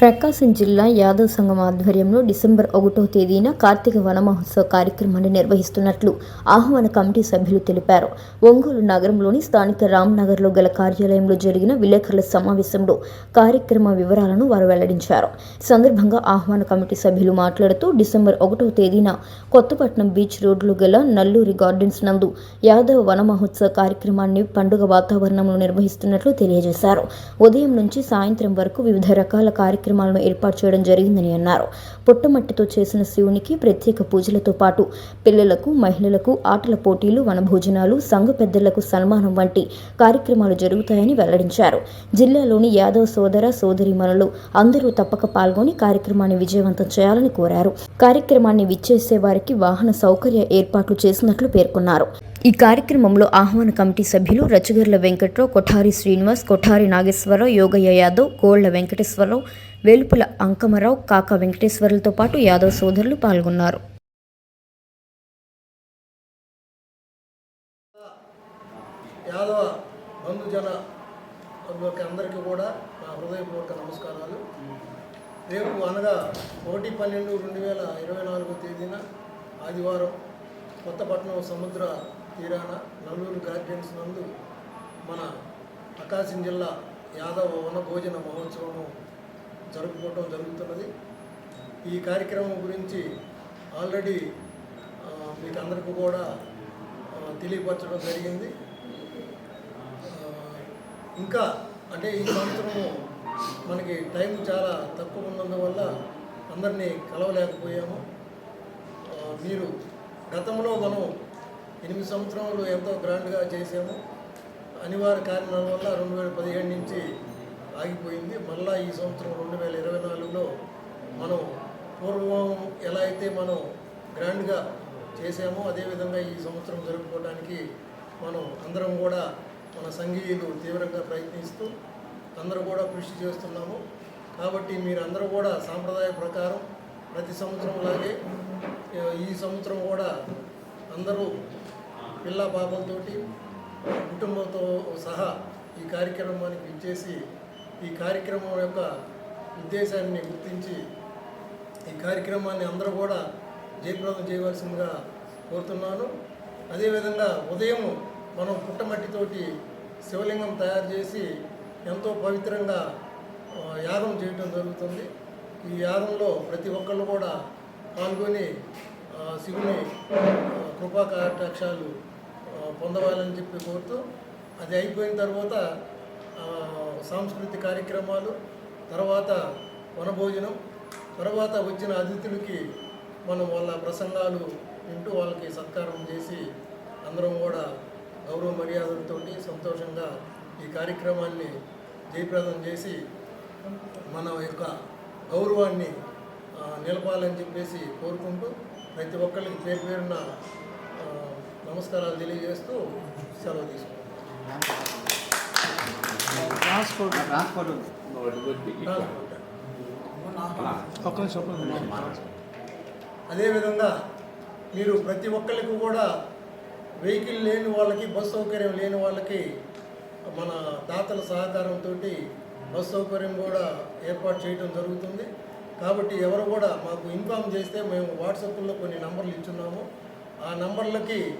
ప్రకాశం జిల్లా యాదవ్ సంఘం ఆధ్వర్యంలో డిసెంబర్ ఒకటో తేదీన కార్తీక వన మహోత్సవ కార్యక్రమాన్ని నిర్వహిస్తున్నట్లు ఆహ్వాన కమిటీ సభ్యులు తెలిపారు. ఒంగోలు నగరంలోని స్థానిక రామ్నగర్లో గల కార్యాలయంలో జరిగిన విలేకరుల సమావేశంలో కార్యక్రమ వివరాలను వారు వెల్లడించారు. సందర్భంగా ఆహ్వాన కమిటీ సభ్యులు మాట్లాడుతూ డిసెంబర్ ఒకటో తేదీన కొత్తపట్నం బీచ్ రోడ్లో గల నల్లూరి గార్డెన్స్ నందు యాదవ్ వనమహోత్సవ కార్యక్రమాన్ని పండుగ వాతావరణంలో నిర్వహిస్తున్నట్లు తెలియజేశారు. ఉదయం నుంచి సాయంత్రం వరకు వివిధ రకాల కార్యక్రమాలను ఏర్పాటు చేయడం జరిగిందని అన్నారు. పుట్టమట్టితో చేసిన శివునికి ప్రత్యేక పూజలతో పాటు పిల్లలకు మహిళలకు ఆటల పోటీలు వనభోజనాలు సంఘ పెద్దలకు సన్మానం వంటి కార్యక్రమాలు జరుగుతాయని వెల్లడించారు. జిల్లాలోని యాదవ్ సోదర సోదరీమణులు అందరూ తప్పక పాల్గొని కార్యక్రమాన్ని విజయవంతం చేయాలని కోరారు. కార్యక్రమాన్ని విచ్చేసే వారికి వాహన సౌకర్య ఏర్పాట్లు చేసినట్లు పేర్కొన్నారు. ఈ కార్యక్రమంలో ఆహ్వాన కమిటీ సభ్యులు రచగర్ల వెంకట్రావు కొఠారి శ్రీనివాస్ కొఠారి నాగేశ్వరరావు యోగయ్య యాదవ్ కోళ్ళ వెంకటేశ్వరరావు వేలుపుల అంకమరావు కాకా వెంకటేశ్వరులతో పాటు యాదవ్ సోదరులు పాల్గొన్నారు. యాదవ బంధుజన అందరికీ కూడా నా హృదయపూర్వక నమస్కారం రేపు అనగా ఒకటి పన్నెండు రెండు వేల ఇరవై నాలుగో తేదీన ఆదివారం కొత్తపట్నం సముద్ర తీరాన నల్లూరు గార్డెన్స్ నందు మన ప్రకాశం జిల్లా యాదవ వనభోజన మహోత్సవము జరుపుకోవటం జరుగుతున్నది. ఈ కార్యక్రమం గురించి ఆల్రెడీ మీకు అందరికీ కూడా తెలియపరచడం జరిగింది. ఇంకా అంటే ఈ సంవత్సరము మనకి టైం చాలా తక్కువ ఉన్నందువల్ల అందరినీ కలవలేకపోయాము. మీరు గతంలో మనం ఎనిమిది సంవత్సరాలు ఎంతో గ్రాండ్గా చేసాము అనివార్య కారణాల వల్ల రెండు వేల పదిహేడు నుంచి ఆగిపోయింది. మళ్ళా ఈ సంవత్సరం రెండు వేల ఇరవై నాలుగులో మనం పూర్వం ఎలా అయితే మనం గ్రాండ్గా చేసామో అదేవిధంగా ఈ సంవత్సరం జరుపుకోవడానికి మనం అందరం కూడా మన సంఘీయులు తీవ్రంగా ప్రయత్నిస్తూ అందరూ కూడా కృషి చేస్తున్నాము. కాబట్టి మీరు అందరూ కూడా సాంప్రదాయ ప్రకారం ప్రతి సంవత్సరం లాగే ఈ సంవత్సరం కూడా అందరూ పిల్ల పాపలతోటి కుటుంబంతో సహా ఈ కార్యక్రమానికి ఇచ్చేసి ఈ కార్యక్రమం యొక్క ఉద్దేశాన్ని గుర్తించి ఈ కార్యక్రమాన్ని అందరూ కూడా జయప్రదం చేయవలసిందిగా కోరుతున్నాను. అదేవిధంగా ఉదయం మనం పుట్టమట్టితోటి శివలింగం తయారు చేసి ఎంతో పవిత్రంగా యాగం చేయటం జరుగుతుంది. ఈ యాగంలో ప్రతి ఒక్కళ్ళు కూడా పాల్గొని శివుని ఆ, కృపా కటాక్షాలు పొందవాలని చెప్పి కోరుతూ అది అయిపోయిన తర్వాత సాంస్కృతిక కార్యక్రమాలు తర్వాత వనభోజనం తర్వాత వచ్చిన అతిథులకి మనం వాళ్ళ ప్రసంగాలు వింటూ వాళ్ళకి సత్కారం చేసి అందరం కూడా గౌరవ మర్యాదలతోటి సంతోషంగా ఈ కార్యక్రమాన్ని జయప్రదం చేసి మన యొక్క గౌరవాన్ని నిలపాలని చెప్పేసి కోరుకుంటూ ప్రతి ఒక్కరికి పేరు పేరున నమస్కారాలు తెలియజేస్తూ సెలవు తీసుకుంటాం ట్రాన్స్పోర్ట్ అదేవిధంగా మీరు ప్రతి ఒక్కరికి కూడా వెహికల్ లేని వాళ్ళకి బస్ సౌకర్యం లేని వాళ్ళకి మన దాతల సహకారంతో బస్ సౌకర్యం కూడా ఏర్పాటు చేయడం జరుగుతుంది. కాబట్టి ఎవరు కూడా మాకు ఇన్ఫామ్ చేస్తే మేము వాట్సాప్లో కొన్ని నంబర్లు ఇచ్చున్నాము. ఆ నంబర్లకి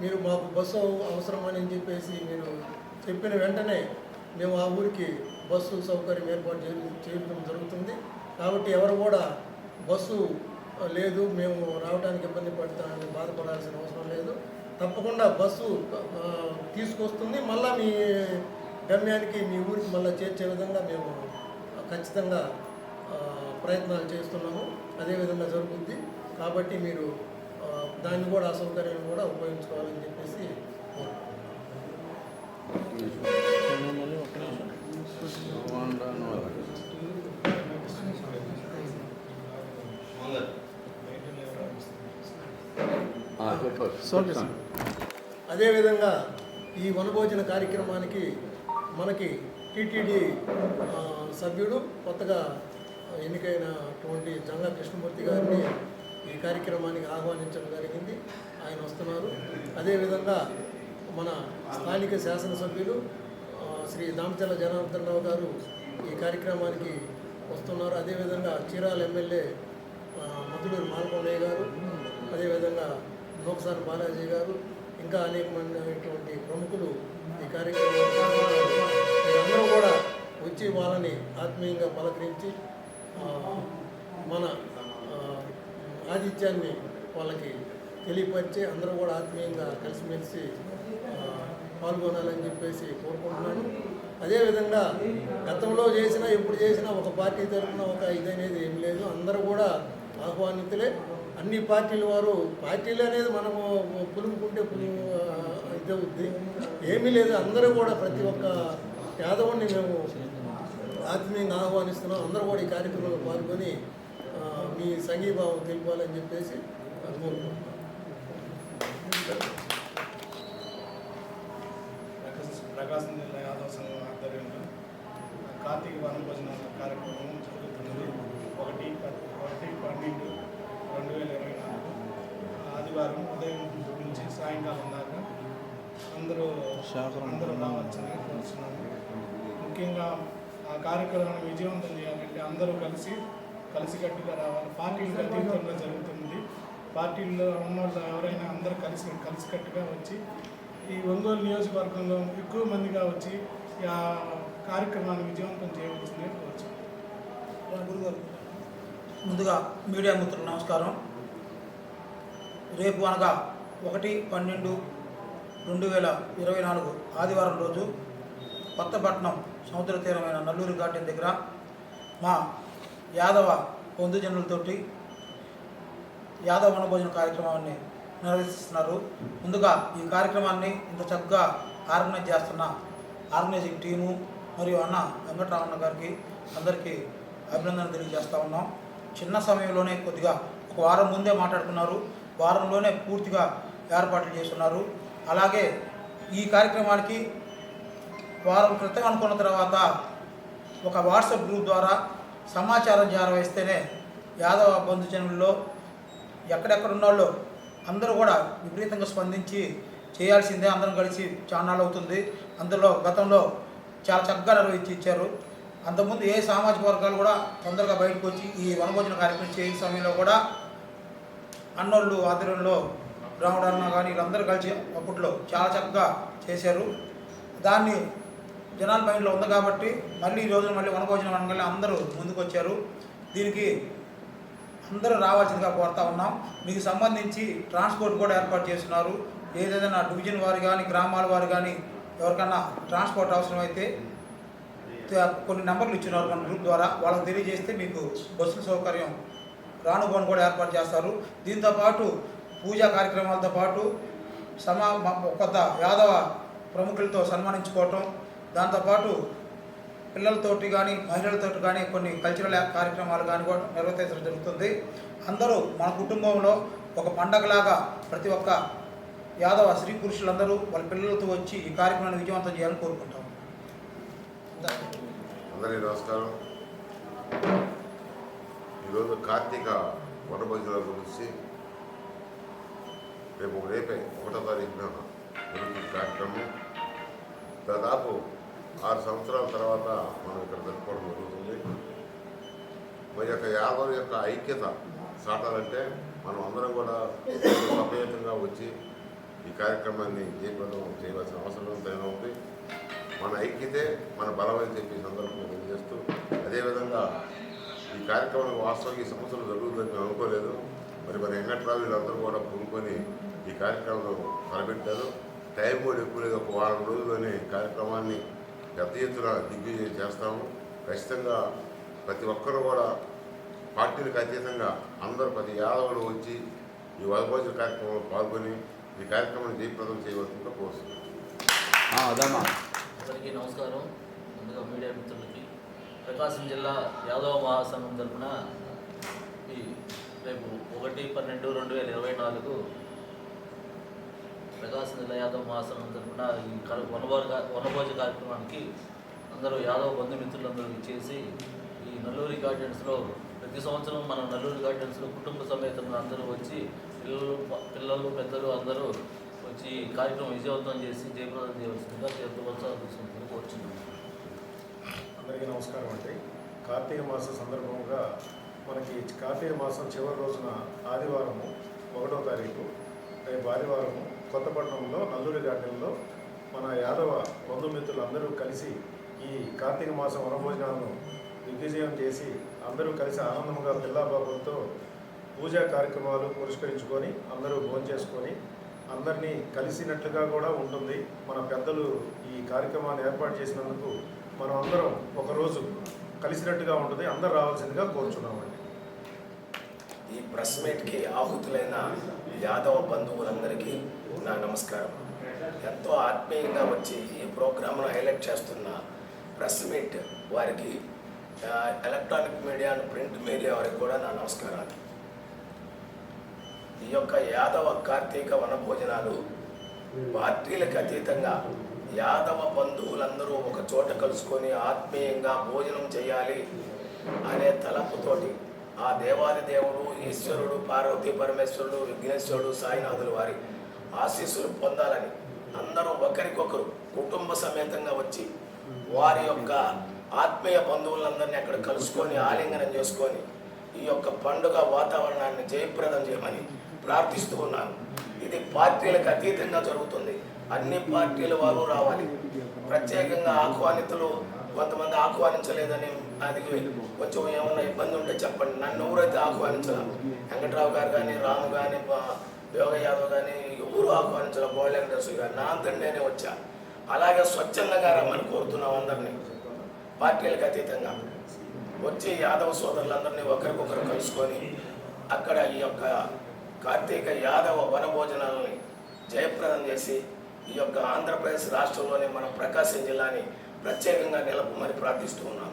మీరు మాకు బస్సు అవసరమని చెప్పేసి మీరు చెప్పిన వెంటనే మేము ఆ ఊరికి బస్సు సౌకర్యం ఏర్పాటు చేయ- చేయడం జరుగుతుంది. కాబట్టి ఎవరు కూడా బస్సు లేదు మేము రావడానికి ఇబ్బంది పడతామని బాధపడాల్సిన అవసరం తప్పకుండా బస్సు తీసుకొస్తుంది. మళ్ళీ మీ గమ్యానికి మీ ఊరికి మళ్ళీ చేర్చే విధంగా మేము ఖచ్చితంగా ప్రయత్నాలు చేస్తున్నాము. అదేవిధంగా జరుగుద్ది. కాబట్టి మీరు దాన్ని కూడా ఆ సౌకర్యాన్ని కూడా ఉపయోగించుకోవాలని చెప్పేసి కోరుకుంటున్నాను. అదేవిధంగా ఈ వనభోజన కార్యక్రమానికి మనకి టీటీడీ సభ్యుడు కొత్తగా ఎన్నికైనటువంటి జంగా కృష్ణమూర్తి గారిని ఈ కార్యక్రమానికి ఆహ్వానించడం జరిగింది. ఆయన వస్తున్నారు. అదేవిధంగా మన స్థానిక శాసనసభ్యులు శ్రీ దామచల్ల జనార్దన్ రావు గారు ఈ కార్యక్రమానికి వస్తున్నారు. అదేవిధంగా చీరాల ఎమ్మెల్యే మధులూరు మాల్కొండయ్య గారు అదేవిధంగా లోక్సార్ బాలాజీ గారు ఇంకా అనేక మంది ప్రముఖులు ఈ కార్యక్రమంలో మీరందరూ కూడా వచ్చి వాళ్ళని ఆత్మీయంగా పలకరించి మన ఆతిథ్యాన్ని వాళ్ళకి తెలియపరిచి అందరూ కూడా ఆత్మీయంగా కలిసిమెలిసి పాల్గొనాలని చెప్పేసి కోరుకుంటున్నాను. అదేవిధంగా గతంలో చేసినా ఎప్పుడు చేసినా ఒక పార్టీ తరఫున ఒక ఇదనేది ఏం లేదు. అందరూ కూడా ఆహ్వానితులే. అన్ని పార్టీల వారు పార్టీలు అనేది మనము పులుముకుంటే పులుము ఇది అవుద్ది. ఏమీ లేదు అందరూ కూడా ప్రతి ఒక్క యాదవుని మేము ఆత్మీయంగా ఆహ్వానిస్తున్నాం. అందరూ కూడా ఈ కార్యక్రమంలో పాల్గొని మీ సంఘీభావం తెలిపాలని చెప్పేసి ప్రకాశం ప్రకాశం జిల్లా యాదవ సంఘం ఆధ్వర్యంలో కార్తీక వనభోజన కార్యక్రమం జరుగుతున్నది. ఒకటి ఒకటి పన్నెండు రెండు వేల ఇరవై నాలుగు ఆదివారం ఉదయం నుంచి సాయంకాలం దాకా అందరూ అందరూ రావచ్చని కోరుతున్నాము ముఖ్యంగా ఆ కార్యక్రమాన్ని విజయవంతం చేయాలంటే అందరూ కలిసి కలిసికట్టుగా రావాలి. పార్టీలకు అతీతంగా జరుగుతుంది. పార్టీల్లో ఉన్న వాళ్ళు ఎవరైనా అందరూ కలిసి కలిసికట్టుగా వచ్చి ఈ ఒంగోలు నియోజకవర్గంలో ఎక్కువ మందిగా వచ్చి ఆ కార్యక్రమాన్ని విజయవంతం చేయవలసిందే కోరుచు ముందుగా మీడియా మిత్రులు నమస్కారం. రేపు అనగా ఒకటి పన్నెండు రెండు వేల ఇరవై నాలుగు ఆదివారం రోజు కొత్తపట్నం సముద్ర తీరమైన నల్లూరు గార్డెన్ దగ్గర మా యాదవ బంధుజనులతోటి యాదవ వనభోజన కార్యక్రమాన్ని నిర్వహిస్తున్నారు. ముందుగా ఈ కార్యక్రమాన్ని ఇంత చక్కగా ఆర్గనైజ్ చేస్తున్న ఆర్గనైజింగ్ టీము మరియు అన్న వెంకటరామన్న గారికి అందరికీ అభినందన తెలియజేస్తూ ఉన్నాం. చిన్న సమయంలోనే కొద్దిగా ఒక వారం ముందే మాట్లాడుకున్నారు. వారంలోనే పూర్తిగా ఏర్పాట్లు చేస్తున్నారు. అలాగే ఈ కార్యక్రమానికి వారం క్రితం అనుకున్న తర్వాత ఒక వాట్సాప్ గ్రూప్ ద్వారా సమాచారం జారవేస్తేనే యాదవ బంధుజనుల్లో ఎక్కడెక్కడ ఉన్నోళ్ళు అందరూ కూడా విపరీతంగా స్పందించి చేయాల్సిందే. అందరం కలిసి చాలా అవుతుంది. అందులో గతంలో చాలా చక్కగా నిర్వహించి ఇచ్చారు. అంతకుముందు ఏ సామాజిక వర్గాలు కూడా తొందరగా బయటకు వచ్చి ఈ వనభోజన కార్యక్రమం చేయ సమయంలో కూడా అన్నోళ్ళు ఆధ్వర్యంలో రాముడు కానీ వీళ్ళందరూ కలిసి అప్పట్లో చాలా చక్కగా చేశారు. దాన్ని జనాల మైండ్లో ఉంది కాబట్టి మళ్ళీ ఈ రోజున మళ్ళీ వనభోజనం అనగానే అందరూ ముందుకు వచ్చారు దీనికి అందరూ రావాల్సిందిగా కోరుతా ఉన్నాం. మీకు సంబంధించి ట్రాన్స్పోర్ట్ కూడా ఏర్పాటు చేస్తున్నారు. ఏదైనా డివిజన్ వారు కానీ గ్రామాల వారు కానీ ఎవరికన్నా ట్రాన్స్పోర్ట్ అవసరమైతే కొన్ని నెంబర్లు ఇచ్చినారు మన గ్రూప్ ద్వారా. వాళ్ళకి తెలియజేస్తే మీకు బస్సుల సౌకర్యం రానుభవన్ కూడా ఏర్పాటు చేస్తారు. దీంతో పాటు పూజా కార్యక్రమాలతో పాటు సమా కొత్త యాదవ ప్రముఖులతో సన్మానించుకోవటం దాంతోపాటు పిల్లలతోటి కానీ మహిళలతోటి కానీ కొన్ని కల్చరల్ కార్యక్రమాలు కానీ కూడా నిర్వర్తించడం జరుగుతుంది. అందరూ మన కుటుంబంలో ఒక పండగలాగా ప్రతి ఒక్క యాదవ స్త్రీ పురుషులందరూ వాళ్ళ పిల్లలతో వచ్చి ఈ కార్యక్రమాన్ని విజయవంతం చేయాలని కోరుకుంటాం అందరికీ నమస్కారం. ఈరోజు కార్తీక వనభోజనాల గురించి రేపు రేపే ఒకటో తారీఖున జరుగుతుంది కార్యక్రమం. దాదాపు ఆరు సంవత్సరాల తర్వాత మనం ఇక్కడ జరుపుకోవడం జరుగుతుంది. మరి యొక్క యాదవ యొక్క ఐక్యత సాటాలంటే మనం అందరం కూడా సమేతంగా వచ్చి ఈ కార్యక్రమాన్ని జయప్రదం చేయవలసిన అవసరం ఎంతైనా ఉంది మన ఐక్యతే మన బలం అని చెప్పి సందర్భంగా తెలియజేస్తూ అదేవిధంగా ఈ కార్యక్రమం వాస్తవం ఈ సంవత్సరం జరుగుతుందని అనుకోలేదు. మరి మన వెంకట్రావు వీళ్ళందరూ కూడా పూనుకొని ఈ కార్యక్రమంలో తలపెట్టారు. టైం కూడా ఎక్కువ లేదు. ఒక వారం రోజుల్లోనే ఈ కార్యక్రమాన్ని పెద్ద ఎత్తున దిగ్విజయం చేస్తాము. ఖచ్చితంగా ప్రతి ఒక్కరూ కూడా పార్టీలకు అతీతంగా అందరూ ప్రతి యాదవులు వచ్చి ఈ వదభోజన కార్యక్రమంలో పాల్గొని ఈ కార్యక్రమాన్ని జయప్రదం చేయవలసిందిగా కోరుతున్నాను అదమ్మా. అందరికీ నమస్కారం. ముందుగా మీడియా మిత్రులకి ప్రకాశం జిల్లా యాదవ మహాసంఘం తరఫున ఈ రేపు ఒకటి పన్నెండు రెండు వేల ఇరవై నాలుగు ప్రకాశం జిల్లా యాదవ మహాసంఘం తరఫున ఈ వనభోజ వనభోజ కార్యక్రమానికి అందరూ యాదవ బంధుమిత్రులందరూ ఇచ్చేసి ఈ నల్లూరి గార్డెన్స్లో ప్రతి సంవత్సరం మన నల్లూరి గార్డెన్స్లో కుటుంబ సమేతంగా అందరూ వచ్చి పిల్లలు పిల్లలు పెద్దలు అందరూ వచ్చి ఈ కార్యక్రమం విజయవంతం చేసి జయప్రదం చేయవలసిందిగా చేతులు కోరుచున్నాను అందరికీ నమస్కారం అండి. కార్తీక మాస సందర్భంగా మనకి కార్తీక మాసం చివరి రోజున ఆదివారము ఒకటో తారీఖు రేపు ఆదివారము కొత్తపట్నంలో నల్లూరి గార్డెన్లో మన యాదవ బంధుమిత్రులందరూ కలిసి ఈ కార్తీక మాసం వనభోజనాలను దిగ్విజయం చేసి అందరూ కలిసి ఆనందంగా పిల్లాబాబులతో పూజా కార్యక్రమాలు పురస్కరించుకొని అందరూ భోజనం చేసుకొని అందరినీ కలిసినట్లుగా కూడా ఉంటుంది. మన పెద్దలు ఈ కార్యక్రమాన్ని ఏర్పాటు చేసినందుకు మనం అందరం ఒకరోజు కలిసినట్టుగా ఉంటుంది. అందరూ రావాల్సిందిగా కోరుచున్నామండి. ఈ ప్రెస్ మీట్కి ఆహుతులైన యాదవ బంధువులందరికీ నా నమస్కారం. ఎంతో ఆత్మీయంగా వచ్చి ఈ ప్రోగ్రామ్ను హైలైట్ చేస్తున్న ప్రెస్ మీట్ వారికి electronic media and print media వారికి కూడా నా నమస్కారాలు. ఈ యొక్క యాదవ కార్తీక వనభోజనాలు పార్టీలకు అతీతంగా యాదవ బంధువులందరూ ఒక చోట కలుసుకొని ఆత్మీయంగా భోజనం చేయాలి అనే తలపుతోటి ఆ దేవాది దేవుడు ఈశ్వరుడు పార్వతీ పరమేశ్వరుడు విఘ్నేశ్వరుడు సాయినాథులు వారి ఆశీస్సులు పొందాలని అందరూ ఒకరికొకరు కుటుంబ సమేతంగా వచ్చి వారి యొక్క ఆత్మీయ బంధువులందరినీ అక్కడ కలుసుకొని ఆలింగనం చేసుకొని ఈ యొక్క పండుగ వాతావరణాన్ని జయప్రదం చేయమని ప్రార్థిస్తూ ఉన్నాను ఇది పార్టీలకు అతీతంగా జరుగుతుంది. అన్ని పార్టీల వారు రావాలి. ప్రత్యేకంగా ఆహ్వానితులు కొంతమంది ఆహ్వానించలేదని అది కొంచెం ఏమన్నా ఇబ్బంది ఉంటే చెప్పండి. నన్ను ఎవరైతే ఆహ్వానించలేదు వెంకట్రావు గారు కానీ రాము కానీ యోగ యాదవ్ కానీ ఎవరు ఆహ్వానించాల బోళ్ళ వెంకటేశ్వర గారు? నా అంతా నేనే వచ్చా. అలాగే స్వచ్ఛందంగా రమ్మని కోరుతున్నాం అందరినీ. పార్టీలకు అతీతంగా వచ్చే యాదవ సోదరులందరినీ ఒకరికొకరు కలుసుకొని అక్కడ ఈ యొక్క కార్తీక యాదవ వనభోజనాలని జయప్రదం చేసి ఈ యొక్క ఆంధ్రప్రదేశ్ రాష్ట్రంలోని మన ప్రకాశం జిల్లాని ప్రత్యేకంగా నిలపమని ప్రార్థిస్తూ ఉన్నాం.